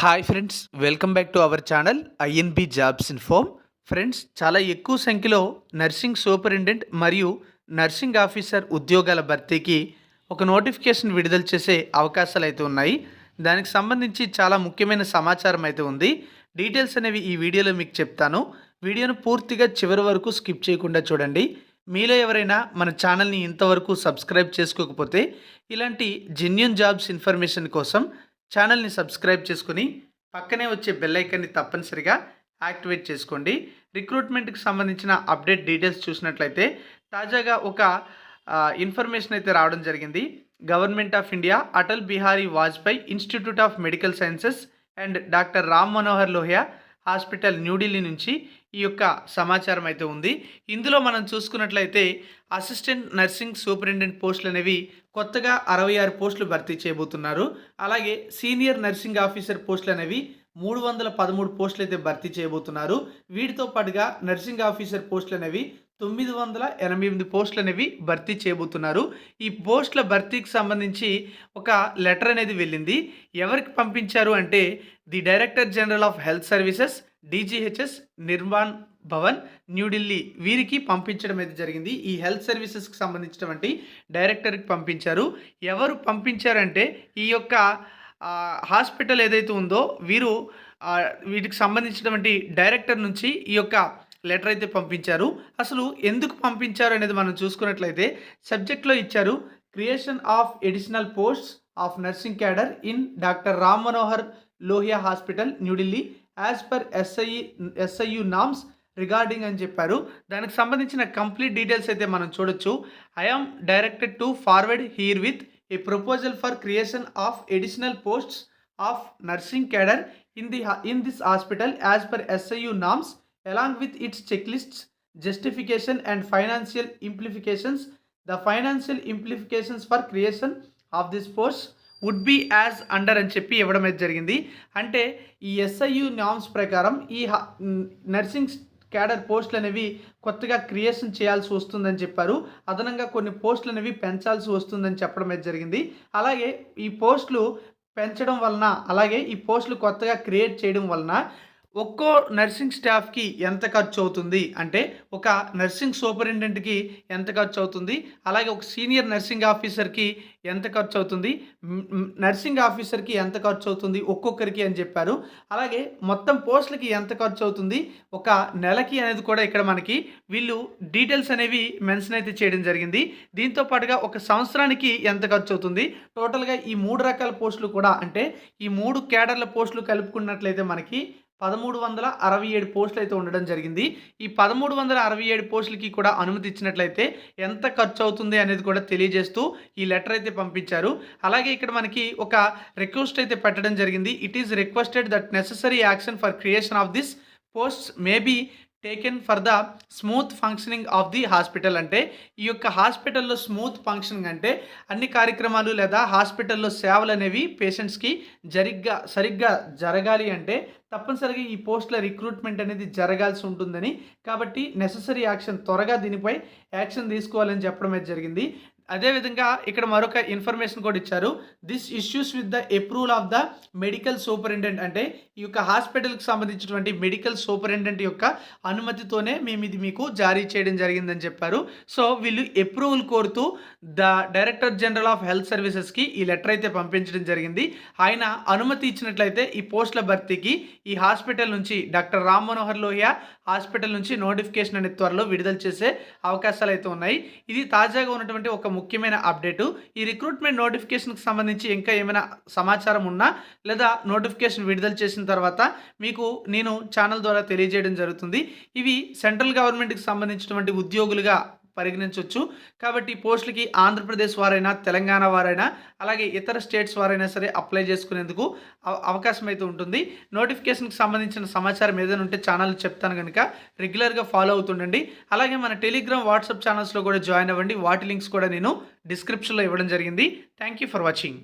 Hi friends welcome back to our channel INB jobs info friends చాలా ఎక్కువ సంఖ్యలో nursing superintendent మరియు nursing officer ఉద్యోగాల భర్తీకి ఒక నోటిఫికేషన్ విడుదల చేసే అవకాశాలు అయితే ఉన్నాయి. దానికి సంబంధించి చాలా ముఖ్యమైన సమాచారం అయితే ఉంది. డీటెయిల్స్ అనేవి ఈ వీడియోలో మీకు చెప్తాను. వీడియోను పూర్తిగా చివరి వరకు స్కిప్ చేయకుండా చూడండి. మీలో ఎవరైనా మన ఛానల్ని ఇంతవరకు సబ్స్క్రైబ్ చేసుకోకపోతే ఇలాంటి జెన్యున్ జాబ్స్ ఇన్ఫర్మేషన్ కోసం ఛానల్ని సబ్స్క్రైబ్ చేసుకుని పక్కనే వచ్చే బెల్లైకన్ని తప్పనిసరిగా యాక్టివేట్ చేసుకోండి. రిక్రూట్మెంట్కి సంబంధించిన అప్డేట్ డీటెయిల్స్ చూసినట్లయితే తాజాగా ఒక ఇన్ఫర్మేషన్ అయితే రావడం జరిగింది. Government of India Atal Bihari Vajpayee institute of medical sciences and doctor Ram Manohar Lohia hospital New Delhi నుంచి ఈ యొక్క సమాచారం అయితే ఉంది. ఇందులో మనం చూసుకున్నట్లయితే అసిస్టెంట్ నర్సింగ్ సూపరింటెండెంట్ పోస్టులు అనేవి కొత్తగా అరవై ఆరు పోస్టులు భర్తీ చేయబోతున్నారు. అలాగే సీనియర్ నర్సింగ్ ఆఫీసర్ పోస్టులు అనేవి మూడు వందల పదమూడు పోస్టులు అయితే భర్తీ చేయబోతున్నారు. వీటితో పాటుగా నర్సింగ్ ఆఫీసర్ పోస్టులు అనేవి తొమ్మిది వందల ఎనభై ఎనిమిది పోస్టులు అనేవి భర్తీ చేయబోతున్నారు. ఈ పోస్టుల భర్తీకి సంబంధించి ఒక లెటర్ అనేది వెళ్ళింది. ఎవరికి పంపించారు అంటే the director general of health services DGHS Nirman Bhavan New Delhi వీరికి పంపించడం అయితే జరిగింది. ఈ హెల్త్ సర్వీసెస్కి సంబంధించినటువంటి డైరెక్టర్కి పంపించారు. ఎవరు పంపించారంటే ఈ యొక్క హాస్పిటల్ ఏదైతే ఉందో వీరు వీటికి సంబంధించినటువంటి డైరెక్టర్ నుంచి ఈ యొక్క లెటర్ అయితే పంపించారు. అసలు ఎందుకు పంపించారు అనేది మనం చూసుకున్నట్లయితే సబ్జెక్ట్లో ఇచ్చారు creation of additional posts of nursing cadre in doctor Ram Manohar Lohia hospital New Delhi as per SI SIU norms regarding అని చెప్పారు. దానికి సంబంధించిన కంప్లీట్ డీటెయిల్స్ అయితే మనం చూడొచ్చు. I am directed to forward herewith a proposal for creation of additional posts of nursing cadre in the in this hospital as per SIU norms along with its check lists justification and financial implications the financial implications for creation of this post would be as under అని చెప్పి ఇవ్వడం అయితే జరిగింది. అంటే ఈ SIU norms ప్రకారం ఈ nursing cadre పోస్టులు అనేవి కొత్తగా క్రియేషన్ చేయాల్సి వస్తుందని చెప్పారు. అదనంగా కొన్ని పోస్టులు అనేవి పెంచాల్సి వస్తుందని చెప్పడం జరిగింది. అలాగే ఈ పోస్టులు పెంచడం వలన అలాగే ఈ పోస్టులు కొత్తగా క్రియేట్ చేయడం వలన ఒక్కో నర్సింగ్ స్టాఫ్కి ఎంత ఖర్చు అవుతుంది అంటే ఒక నర్సింగ్ సూపరింటెండెంట్కి ఎంత ఖర్చు అవుతుంది అలాగే ఒక సీనియర్ నర్సింగ్ ఆఫీసర్కి ఎంత ఖర్చు అవుతుంది నర్సింగ్ ఆఫీసర్కి ఎంత ఖర్చు అవుతుంది ఒక్కొక్కరికి అని చెప్పారు. అలాగే మొత్తం పోస్టులకి ఎంత ఖర్చు అవుతుంది ఒక నెలకి అనేది కూడా ఇక్కడ మనకి వీళ్ళు డీటెయిల్స్ అనేవి మెన్షన్ అయితే చేయడం జరిగింది. దీంతో పాటుగా ఒక సంవత్సరానికి ఎంత ఖర్చు అవుతుంది టోటల్గా ఈ మూడు రకాల పోస్టులు కూడా అంటే ఈ మూడు కేడర్ల పోస్టులు కలుపుకున్నట్లయితే మనకి పదమూడు వందల అరవై ఏడు పోస్టులు అయితే ఉండడం జరిగింది. ఈ పదమూడు వందల అరవై ఏడు పోస్టులకి కూడా అనుమతి ఇచ్చినట్లయితే ఎంత ఖర్చు అవుతుంది అనేది కూడా తెలియజేస్తూ ఈ లెటర్ అయితే పంపించారు. అలాగే ఇక్కడ మనకి ఒక రిక్వెస్ట్ అయితే పెట్టడం జరిగింది. It is requested that necessary action for creation of this post may be taken for the smooth functioning of the hospital అంటే ఈ యొక్క హాస్పిటల్లో స్మూత్ ఫంక్షనింగ్ అంటే అన్ని కార్యక్రమాలు లేదా హాస్పిటల్లో సేవలు అనేవి పేషెంట్స్కి జరిగ్గా సరిగ్గా జరగాలి అంటే తప్పనిసరిగా ఈ పోస్టుల రిక్రూట్మెంట్ అనేది జరగాల్సి ఉంటుందని. కాబట్టి నెససరీ యాక్షన్ త్వరగా దీనిపై యాక్షన్ తీసుకోవాలని చెప్పడం అయితే జరిగింది. అదేవిధంగా ఇక్కడ మరొక ఇన్ఫర్మేషన్ కూడా ఇచ్చారు. This issues with the approval of the medical superintendent అంటే ఈ యొక్క హాస్పిటల్కి సంబంధించినటువంటి మెడికల్ సూపరింటెండెంట్ యొక్క అనుమతితోనే మేము ఇది మీకు జారీ చేయడం జరిగిందని చెప్పారు. సో వీళ్ళు అప్రూవల్ కోరుతూ the director general of health సర్వీసెస్కి ఈ లెటర్ అయితే పంపించడం జరిగింది. ఆయన అనుమతి ఇచ్చినట్లయితే ఈ పోస్టుల భర్తీకి ఈ హాస్పిటల్ నుంచి డాక్టర్ రామ్ మనోహర్ లోహియా హాస్పిటల్ నుంచి నోటిఫికేషన్ అనేది త్వరలో విడుదల చేసే అవకాశాలు అయితే ఉన్నాయి. ఇది తాజాగా ఉన్నటువంటి ఒక ముఖ్యమైన అప్డేటు. ఈ రిక్రూట్మెంట్ నోటిఫికేషన్కి సంబంధించి ఇంకా ఏమైనా సమాచారం ఉన్నా లేదా నోటిఫికేషన్ విడుదల చేసిన తర్వాత మీకు నేను ఛానల్ ద్వారా తెలియజేయడం జరుగుతుంది. ఇవి సెంట్రల్ గవర్నమెంట్కి సంబంధించినటువంటి ఉద్యోగులుగా పరిగణించవచ్చు కాబట్టి ఈ పోస్టులకి ఆంధ్రప్రదేశ్ వారైనా తెలంగాణ వారైనా అలాగే ఇతర స్టేట్స్ వారైనా సరే అప్లై చేసుకునేందుకు అవ- అవకాశం అయితే ఉంటుంది. నోటిఫికేషన్కి సంబంధించిన సమాచారం ఏదైనా ఉంటే ఛానల్ చెప్తాను కనుక రెగ్యులర్గా ఫాలో అవుతుండండి. అలాగే మన టెలిగ్రామ్ వాట్సాప్ ఛానల్స్లో కూడా జాయిన్ అవ్వండి. వాటి లింక్స్ కూడా నేను డిస్క్రిప్షన్లో ఇవ్వడం జరిగింది. Thank you for watching.